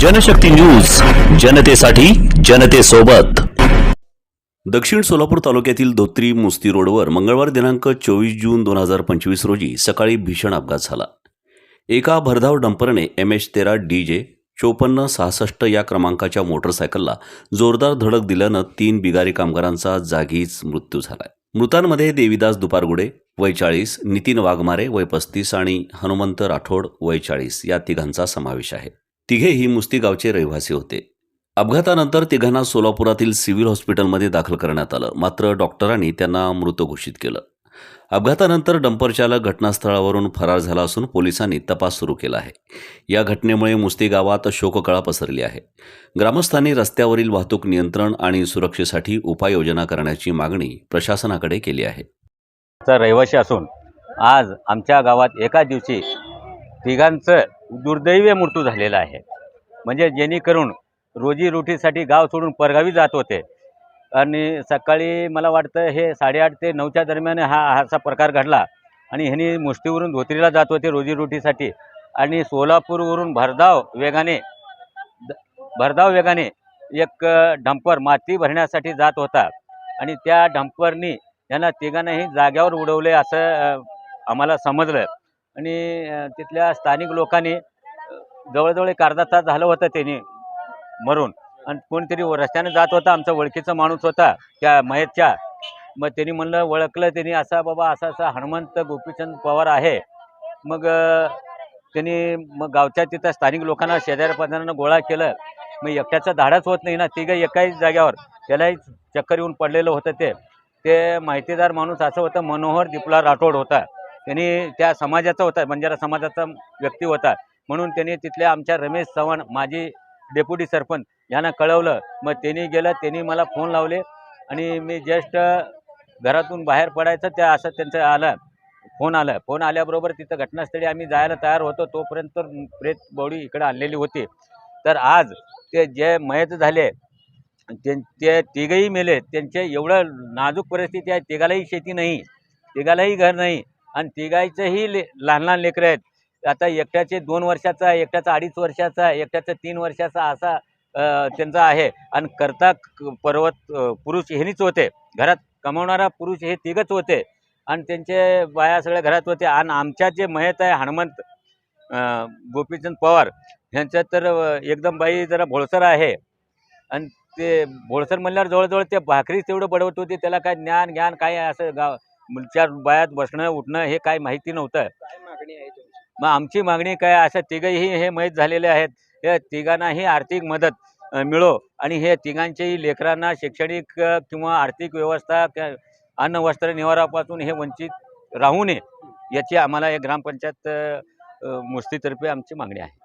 Janshakti news जनतेसाठी जनतेसोबत. दक्षिण सोलापूर तालुक्यातील धोत्री मुस्ती रोडवर मंगळवार दिनांक चोवीस जून दोन हजार पंचवीस रोजी सकाळी भीषण अपघात झाला. एका भरधाव डंपरने एम एच तेरा डी जे चोपन्न सहासष्ट या क्रमांकाच्या मोटरसायकलला जोरदार धडक दिल्यानं तीन बिगारी कामगारांचा जागीच मृत्यू झाला मृतांमध्ये देवीदास दुपारगुडे वय चाळीस नितीन वाघमारे वय पस्तीस आणि हनुमंत राठोड वय चाळीस या तिघांचा समावेश आहे. तिघेही मुस्ती गावचे रहिवासी होते. अपघातानंतर तिघांना सोलापुरातील सिव्हिल हॉस्पिटलमध्ये दाखल करण्यात आलं. मात्र डॉक्टरांनी त्यांना मृत घोषित केलं. अपघातानंतर डंपर चालक घटनास्थळावरून फरार झाला असून पोलिसांनी तपास सुरू केला आहे. या घटनेमुळे मुस्ती गावात शोककळा पसरली आहे. ग्रामस्थांनी रस्त्यावरील वाहतूक नियंत्रण आणि सुरक्षेसाठी उपाययोजना करण्याची मागणी प्रशासनाकडे केली आहे. चा रहिवासी असून आज आमच्या गावात एका दिवशी तिघांचं दुर्दैवी मृत्यू झालेला आहे. म्हणजे जेणेकरून रोजीरोटीसाठी गाव सोडून परगावी जात होते. आणि सकाळी मला वाटतं हे साडेआठ ते नऊच्या दरम्यान हा असा प्रकार घडला. आणि ह्यांनी मुष्टीवरून धोत्रीला जात होते रोजीरोटीसाठी आणि सोलापूरवरून भरधाव वेगाने द- भरधाव वेगाने एक डंपर माती भरण्यासाठी जात होता. आणि त्या डंपरनी यांना तिघांनाही जाग्यावर उडवले असं आम्हाला समजलं. आणि तिथल्या स्थानिक लोकांनी जवळजवळ एक अर्धा तास झालं होतं त्यांनी मरून. आणि कोणतरी रस्त्याने जात होता आमचा ओळखीचा माणूस होता त्या महेशच्या. मग त्यांनी म्हणलं ओळखलं त्यांनी असा बाबा असा असा हनुमंत गोपीचंद पवार आहे. मग त्यांनी मग गावच्या तिथं स्थानिक लोकांना शेजाऱ्या गोळा केलं. मग एकट्याचं धाडच होत नाही ना तिघं एकाच जाग्यावर त्यालाही चक्कर येऊन पडलेलं होतं ते. ते माहितीदार माणूस असं होतं मनोहर दिपला राठोड होता. त्यांनी त्या समाजाचा होता बंजारा समाजाचा व्यक्ती होता म्हणून त्यांनी तिथल्या आमच्या रमेश चव्हाण माजी डेप्युटी सरपंच यांना कळवलं. मग त्यांनी गेलं त्यांनी मला फोन लावले आणि मी जस्ट घरातून बाहेर पडायचं त्या असं त्यांचं आलं. फोन आलं. फोन आल्याबरोबर तिथं घटनास्थळी आम्ही जायला तयार होतो. तोपर्यंत प्रेत बॉडी इकडे आणलेली होती. तर आज ते जे मयत झाले ते ते तिघही मेले. त्यांचे एवढं नाजूक परिस्थिती आहे तिघालाही शेती नाही तिघालाही घर नाही. आणि तिघायचंही ले लहान लहान लेकरं आहेत. आता एकट्याचे दोन वर्षाचा एकट्याचा अडीच वर्षाचा एकट्याचा तीन वर्षाचा असा त्यांचा आहे. आणि करता पर्वत पुरुष हेनीच होते. घरात कमावणारा पुरुष हे तिघच होते. आणि त्यांचे बाया सगळ्या घरात होते. आणि आमच्या जे मयत आहे हनुमंत गोपीचंद पवार ह्यांच्या तर एकदम बाई जरा भोळसर आहे. आणि ते भोळसर म्हणल्यावर जवळजवळ ते भाकरीच तेवढं बडवत होती. त्याला काय ज्ञान ज्ञान काय असं गाव चार बायात बसणं उठणं हे काय माहिती नव्हतं. मग आमची मागणी काय? असं तिघही हे माहीत झालेले आहेत. हे तिघांनाही आर्थिक मदत अ, मिळो. आणि हे तिघांच्याही लेकरांना शैक्षणिक अ, किंवा आर्थिक व्यवस्था अन्न वस्त्र निवारापासून हे वंचित राहू नये याची आम्हाला या ग्रामपंचायत अ, अ, मुस्तीतर्फे आमची मागणी आहे.